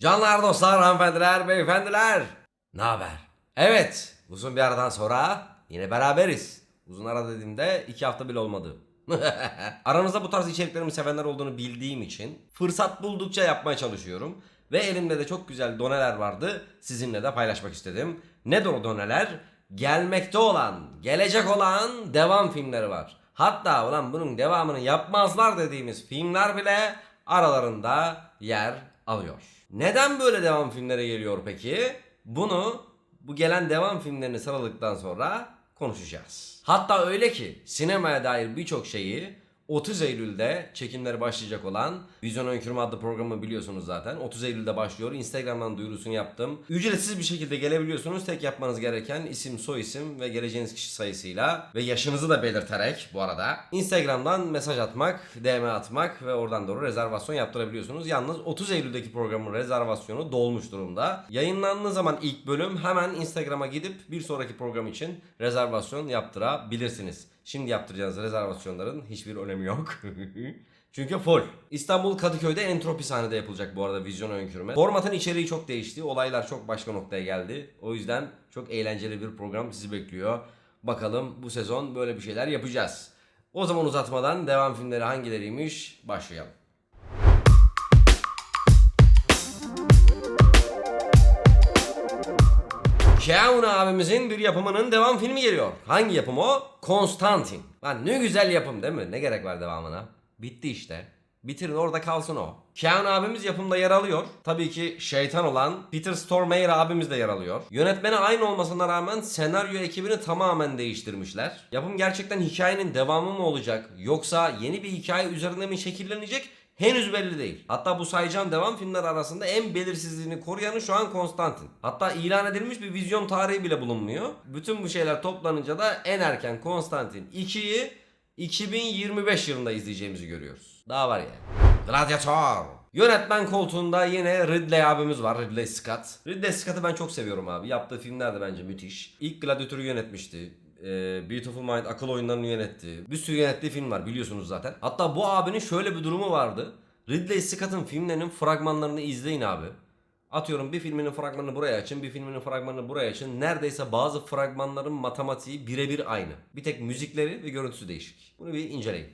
Canlar dostlar, hanımefendiler, beyefendiler. Ne haber? Evet, uzun bir aradan sonra yine beraberiz. Uzun ara dediğimde iki hafta bile olmadı. Aranızda bu tarz içeriklerimi sevenler olduğunu bildiğim için fırsat buldukça yapmaya çalışıyorum. Ve elimde de çok güzel doneler vardı. Sizinle de paylaşmak istedim. Nedir o doneler? Gelmekte olan, gelecek olan devam filmleri var. Hatta ulan bunun devamını yapmazlar dediğimiz filmler bile aralarında yer alıyor. Neden böyle devam filmlere geliyor peki? Bunu bu gelen devam filmlerini sıraladıktan sonra konuşacağız. Hatta öyle ki sinemaya dair birçok şeyi 30 Eylül'de çekimleri başlayacak olan Vizyon Önkürme adlı programı biliyorsunuz zaten. 30 Eylül'de başlıyor. Instagram'dan duyurusunu yaptım. Ücretsiz bir şekilde gelebiliyorsunuz. Tek yapmanız gereken isim, soy isim ve geleceğiniz kişi sayısıyla ve yaşınızı da belirterek bu arada Instagram'dan mesaj atmak, DM atmak ve oradan doğru rezervasyon yaptırabiliyorsunuz. Yalnız 30 Eylül'deki programın rezervasyonu dolmuş durumda. Yayınlandığı zaman ilk bölüm hemen Instagram'a gidip bir sonraki program için rezervasyon yaptırabilirsiniz. Şimdi yaptıracağınız rezervasyonların hiçbir önemi yok. Çünkü full. İstanbul Kadıköy'de Entropi sahnede yapılacak bu arada vizyon önkürme. Formatın içeriği çok değişti. Olaylar çok başka noktaya geldi. O yüzden çok eğlenceli bir program sizi bekliyor. Bakalım bu sezon böyle bir şeyler yapacağız. O zaman uzatmadan devam filmleri hangileriymiş başlayalım. Keanu abimizin bir yapımının devam filmi geliyor. Hangi yapım o? Konstantin. Lan ne güzel yapım değil mi? Ne gerek var devamına? Bitti işte. Bitirin orada kalsın o. Keanu abimiz yapımda yer alıyor. Tabii ki şeytan olan Peter Stormare abimiz de yer alıyor. Yönetmeni aynı olmasına rağmen senaryo ekibini tamamen değiştirmişler. Yapım gerçekten hikayenin devamı mı olacak? Yoksa yeni bir hikaye üzerinde mi şekillenecek? Henüz belli değil. Hatta bu sayacağım devam filmler arasında en belirsizliğini koruyanı şu an Konstantin. Hatta ilan edilmiş bir vizyon tarihi bile bulunmuyor. Bütün bu şeyler toplanınca da en erken Konstantin 2'yi 2025 yılında izleyeceğimizi görüyoruz. Daha var yani. Gladiator. Yönetmen koltuğunda yine Ridley abimiz var. Ridley Scott. Ridley Scott'ı ben çok seviyorum abi. Yaptığı filmler de bence müthiş. İlk Gladiator'u yönetmişti. Ee, Beautiful Mind akıl oyunlarını yönetti. Bir sürü yönettiği film var biliyorsunuz zaten. Hatta bu abinin şöyle bir durumu vardı. Ridley Scott'ın filmlerinin fragmanlarını izleyin abi. Atıyorum bir filminin fragmanını buraya açın, bir filminin fragmanını buraya açın. Neredeyse bazı fragmanların matematiği birebir aynı. Bir tek müzikleri ve görüntüsü değişik. Bunu bir inceleyin.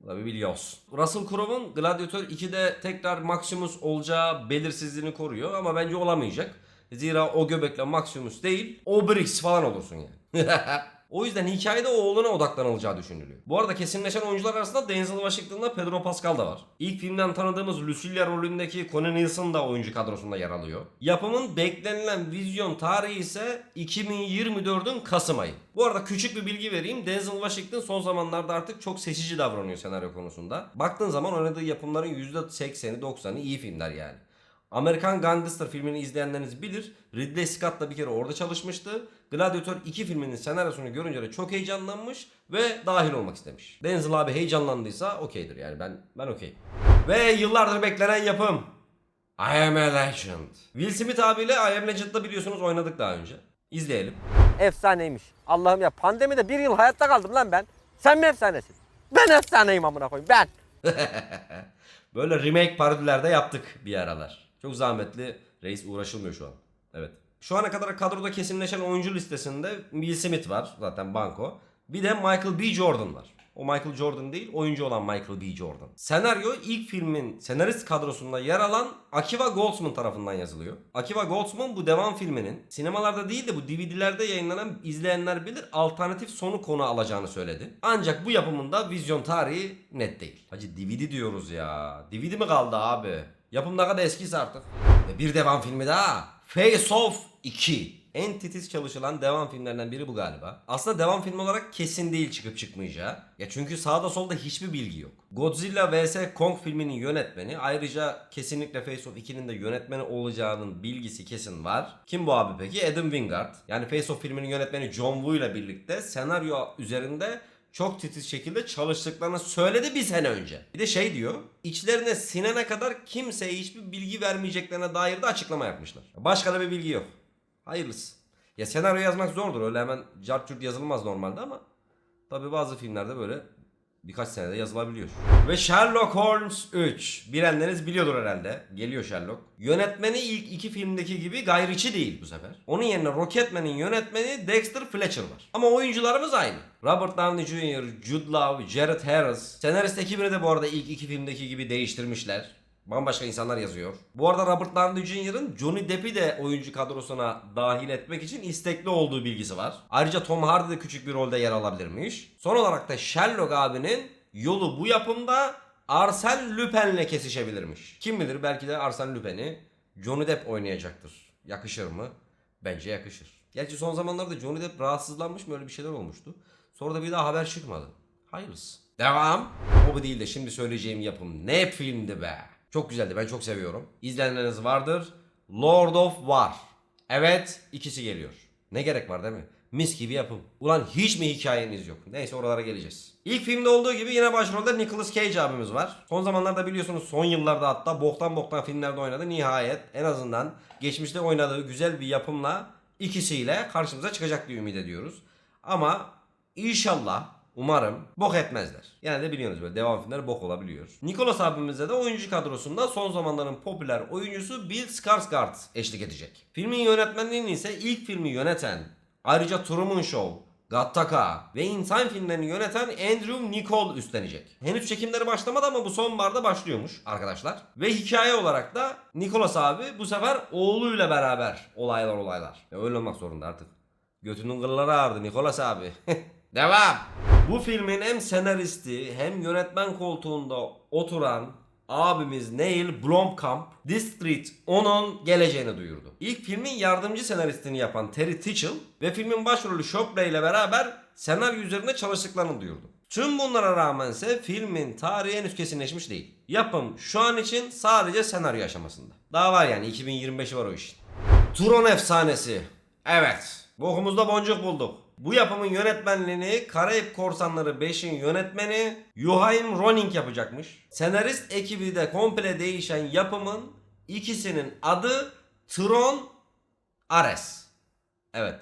Bilgi olsun. Russell Crowe'un Gladiator 2'de tekrar Maximus olacağı belirsizliğini koruyor ama bence olamayacak. Zira o göbekle Maximus değil, Obrix falan olursun yani. o yüzden hikayede oğluna odaklanılacağı düşünülüyor. Bu arada kesinleşen oyuncular arasında Denzel Washington'la Pedro Pascal da var. İlk filmden tanıdığımız Lucilia rolündeki Connie Nielsen da oyuncu kadrosunda yer alıyor. Yapımın beklenilen vizyon tarihi ise 2024'ün Kasım ayı. Bu arada küçük bir bilgi vereyim. Denzel Washington son zamanlarda artık çok seçici davranıyor senaryo konusunda. Baktığın zaman oynadığı yapımların %80'i 90'ı iyi filmler yani. Amerikan Gangster filmini izleyenleriniz bilir. Ridley Scott da bir kere orada çalışmıştı. Gladiator 2 filminin senaryosunu görünce de çok heyecanlanmış ve dahil olmak istemiş. Denzel abi heyecanlandıysa okeydir yani ben ben okey. Ve yıllardır beklenen yapım. I Am a Legend. Will Smith abiyle I Am Legend'da biliyorsunuz oynadık daha önce. İzleyelim. Efsaneymiş. Allah'ım ya pandemide bir yıl hayatta kaldım lan ben. Sen mi efsanesin? Ben efsaneyim amına koyayım ben. Böyle remake parodilerde yaptık bir aralar. Çok zahmetli. Reis uğraşılmıyor şu an. Evet. Şu ana kadar kadroda kesinleşen oyuncu listesinde Will Smith var zaten banko. Bir de Michael B. Jordan var. O Michael Jordan değil, oyuncu olan Michael B. Jordan. Senaryo ilk filmin senarist kadrosunda yer alan Akiva Goldsman tarafından yazılıyor. Akiva Goldsman bu devam filminin sinemalarda değil de bu DVD'lerde yayınlanan izleyenler bilir alternatif sonu konu alacağını söyledi. Ancak bu yapımında vizyon tarihi net değil. Hacı DVD diyoruz ya. DVD mi kaldı abi? Yapım ne kadar eskiyse artık. Ve bir devam filmi daha. Face Off 2. En titiz çalışılan devam filmlerinden biri bu galiba. Aslında devam film olarak kesin değil çıkıp çıkmayacağı. Ya çünkü sağda solda hiçbir bilgi yok. Godzilla vs Kong filminin yönetmeni ayrıca kesinlikle Face Off 2'nin de yönetmeni olacağının bilgisi kesin var. Kim bu abi peki? Adam Wingard. Yani Face Off filminin yönetmeni John Woo ile birlikte senaryo üzerinde çok titiz şekilde çalıştıklarını söyledi bir sene önce. Bir de şey diyor. içlerine sinene kadar kimseye hiçbir bilgi vermeyeceklerine dair de açıklama yapmışlar. Başka da bir bilgi yok. Hayırlısı. Ya senaryo yazmak zordur. Öyle hemen cart yazılmaz normalde ama tabi bazı filmlerde böyle birkaç senede yazılabiliyor. Ve Sherlock Holmes 3. Bilenleriniz biliyordur herhalde. Geliyor Sherlock. Yönetmeni ilk iki filmdeki gibi Guy Ritchie değil bu sefer. Onun yerine Rocketman'in yönetmeni Dexter Fletcher var. Ama oyuncularımız aynı. Robert Downey Jr., Jude Law, Jared Harris. Senarist ekibini de bu arada ilk iki filmdeki gibi değiştirmişler. Bambaşka insanlar yazıyor. Bu arada Robert Downey Jr.'ın Johnny Depp'i de oyuncu kadrosuna dahil etmek için istekli olduğu bilgisi var. Ayrıca Tom Hardy de küçük bir rolde yer alabilirmiş. Son olarak da Sherlock abinin yolu bu yapımda Arsène Lupin'le kesişebilirmiş. Kim bilir belki de Arsène Lupin'i Johnny Depp oynayacaktır. Yakışır mı? Bence yakışır. Gerçi son zamanlarda Johnny Depp rahatsızlanmış mı öyle bir şeyler olmuştu. Sonra da bir daha haber çıkmadı. Hayırlısı. Devam. O bu değil de şimdi söyleyeceğim yapım ne filmdi be. Çok güzeldi ben çok seviyorum. İzleyenleriniz vardır. Lord of War. Evet ikisi geliyor. Ne gerek var değil mi? Mis gibi yapım. Ulan hiç mi hikayeniz yok? Neyse oralara geleceğiz. İlk filmde olduğu gibi yine başrolde Nicolas Cage abimiz var. Son zamanlarda biliyorsunuz son yıllarda hatta boktan boktan filmlerde oynadı. Nihayet en azından geçmişte oynadığı güzel bir yapımla ikisiyle karşımıza çıkacak diye ümit ediyoruz. Ama inşallah Umarım bok etmezler. Yani de biliyorsunuz böyle devam filmler bok olabiliyor. Nicholas abimize de oyuncu kadrosunda son zamanların popüler oyuncusu Bill Skarsgård eşlik edecek. Filmin yönetmenliğini ise ilk filmi yöneten, ayrıca Truman Show, Gattaca ve insan filmlerini yöneten Andrew Nicol üstlenecek. Henüz çekimleri başlamadı ama bu sonbaharda başlıyormuş arkadaşlar. Ve hikaye olarak da Nicholas abi bu sefer oğluyla beraber olaylar olaylar. Ya öyle olmak zorunda artık. Götünün kılları ağrıdı Nicholas abi. Devam. Bu filmin hem senaristi hem yönetmen koltuğunda oturan abimiz Neil Blomkamp District 10'un geleceğini duyurdu. İlk filmin yardımcı senaristini yapan Terry Titchell ve filmin başrolü Shopley ile beraber senaryo üzerinde çalıştıklarını duyurdu. Tüm bunlara rağmen ise filmin tarihi henüz kesinleşmiş değil. Yapım şu an için sadece senaryo aşamasında. Daha var yani 2025'i var o işin. Tron efsanesi. Evet. Bokumuzda boncuk bulduk. Bu yapımın yönetmenliğini Karayip Korsanları 5'in yönetmeni Joachim Roning yapacakmış. Senarist ekibi de komple değişen yapımın ikisinin adı Tron Ares. Evet.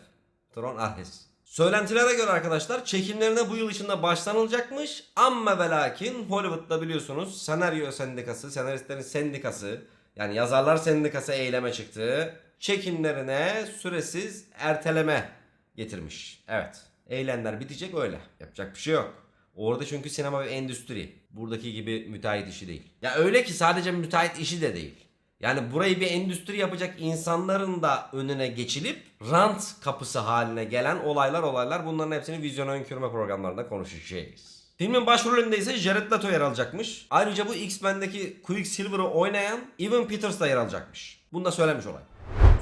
Tron Ares. Söylentilere göre arkadaşlar çekimlerine bu yıl içinde başlanılacakmış ama ve lakin Hollywood'da biliyorsunuz senaryo sendikası, senaristlerin sendikası yani yazarlar sendikası eyleme çıktı. Çekimlerine süresiz erteleme getirmiş. Evet. Eylemler bitecek öyle. Yapacak bir şey yok. Orada çünkü sinema bir endüstri. Buradaki gibi müteahhit işi değil. Ya öyle ki sadece müteahhit işi de değil. Yani burayı bir endüstri yapacak insanların da önüne geçilip rant kapısı haline gelen olaylar olaylar bunların hepsini vizyon önkürme programlarında konuşacağız. Filmin başrolünde ise Jared Leto yer alacakmış. Ayrıca bu X-Men'deki Quicksilver'ı oynayan Evan Peters da yer alacakmış. Bunu da söylemiş olay.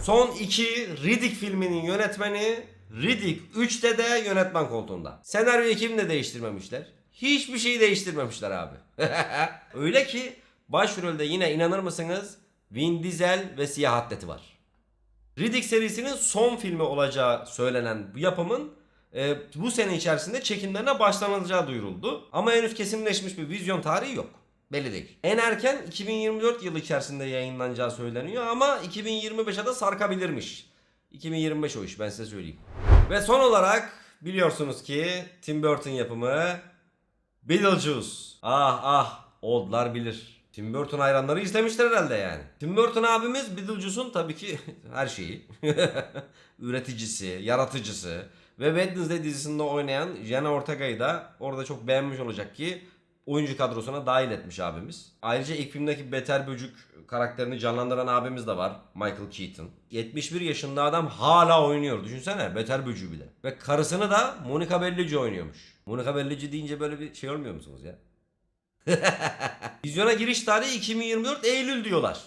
Son iki Riddick filminin yönetmeni Riddick 3'te de yönetmen koltuğunda. Senaryo ekibini de değiştirmemişler. Hiçbir şeyi değiştirmemişler abi. Öyle ki başrolde yine inanır mısınız Vin Diesel ve Siyah Atleti var. Riddick serisinin son filmi olacağı söylenen bu yapımın e, bu sene içerisinde çekimlerine başlanılacağı duyuruldu. Ama henüz kesinleşmiş bir vizyon tarihi yok. Belli değil. En erken 2024 yılı içerisinde yayınlanacağı söyleniyor ama 2025'e de sarkabilirmiş. 2025 o iş ben size söyleyeyim. Ve son olarak biliyorsunuz ki Tim Burton yapımı Beetlejuice. Ah ah oldlar bilir. Tim Burton hayranları izlemişler herhalde yani. Tim Burton abimiz Beetlejuice'un tabii ki her şeyi. Üreticisi, yaratıcısı ve Wednesday dizisinde oynayan Jenna Ortega'yı da orada çok beğenmiş olacak ki oyuncu kadrosuna dahil etmiş abimiz. Ayrıca ilk filmdeki Beter Böcük karakterini canlandıran abimiz de var. Michael Keaton. 71 yaşında adam hala oynuyor. Düşünsene Beter Böcüğü bile. Ve karısını da Monica Bellucci oynuyormuş. Monica Bellucci deyince böyle bir şey olmuyor musunuz ya? Vizyona giriş tarihi 2024 Eylül diyorlar.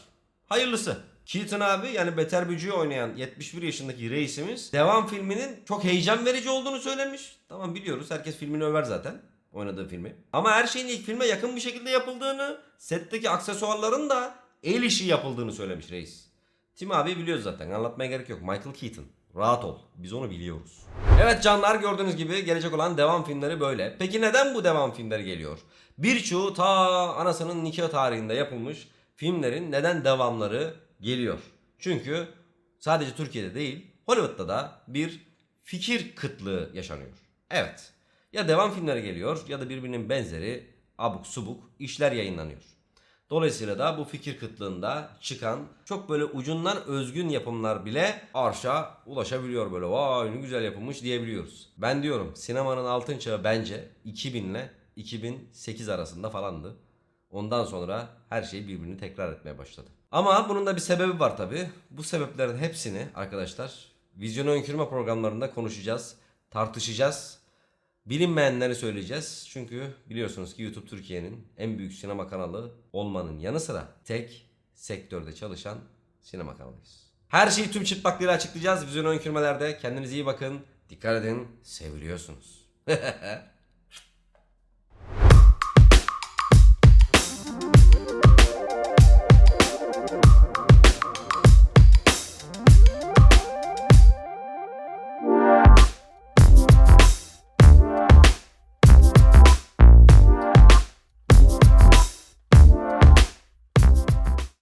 Hayırlısı. Keaton abi yani Beter Böcüğü oynayan 71 yaşındaki reisimiz devam filminin çok heyecan verici olduğunu söylemiş. Tamam biliyoruz herkes filmini över zaten oynadığı filmi. Ama her şeyin ilk filme yakın bir şekilde yapıldığını, setteki aksesuarların da el işi yapıldığını söylemiş reis. Tim abi biliyoruz zaten anlatmaya gerek yok. Michael Keaton. Rahat ol. Biz onu biliyoruz. Evet canlar gördüğünüz gibi gelecek olan devam filmleri böyle. Peki neden bu devam filmleri geliyor? Birçoğu ta anasının nikah tarihinde yapılmış filmlerin neden devamları geliyor? Çünkü sadece Türkiye'de değil Hollywood'da da bir fikir kıtlığı yaşanıyor. Evet. Ya devam filmleri geliyor ya da birbirinin benzeri abuk subuk işler yayınlanıyor. Dolayısıyla da bu fikir kıtlığında çıkan çok böyle ucundan özgün yapımlar bile arşa ulaşabiliyor böyle vay ne güzel yapılmış diyebiliyoruz. Ben diyorum sinemanın altın çağı bence 2000 ile 2008 arasında falandı. Ondan sonra her şey birbirini tekrar etmeye başladı. Ama bunun da bir sebebi var tabi. Bu sebeplerin hepsini arkadaşlar vizyon önkürme programlarında konuşacağız, tartışacağız. Bilinmeyenleri söyleyeceğiz. Çünkü biliyorsunuz ki YouTube Türkiye'nin en büyük sinema kanalı olmanın yanı sıra tek sektörde çalışan sinema kanalıyız. Her şeyi tüm çıplaklığıyla açıklayacağız. Vizyon önkürmelerde. Kendinize iyi bakın. Dikkat edin. Seviliyorsunuz.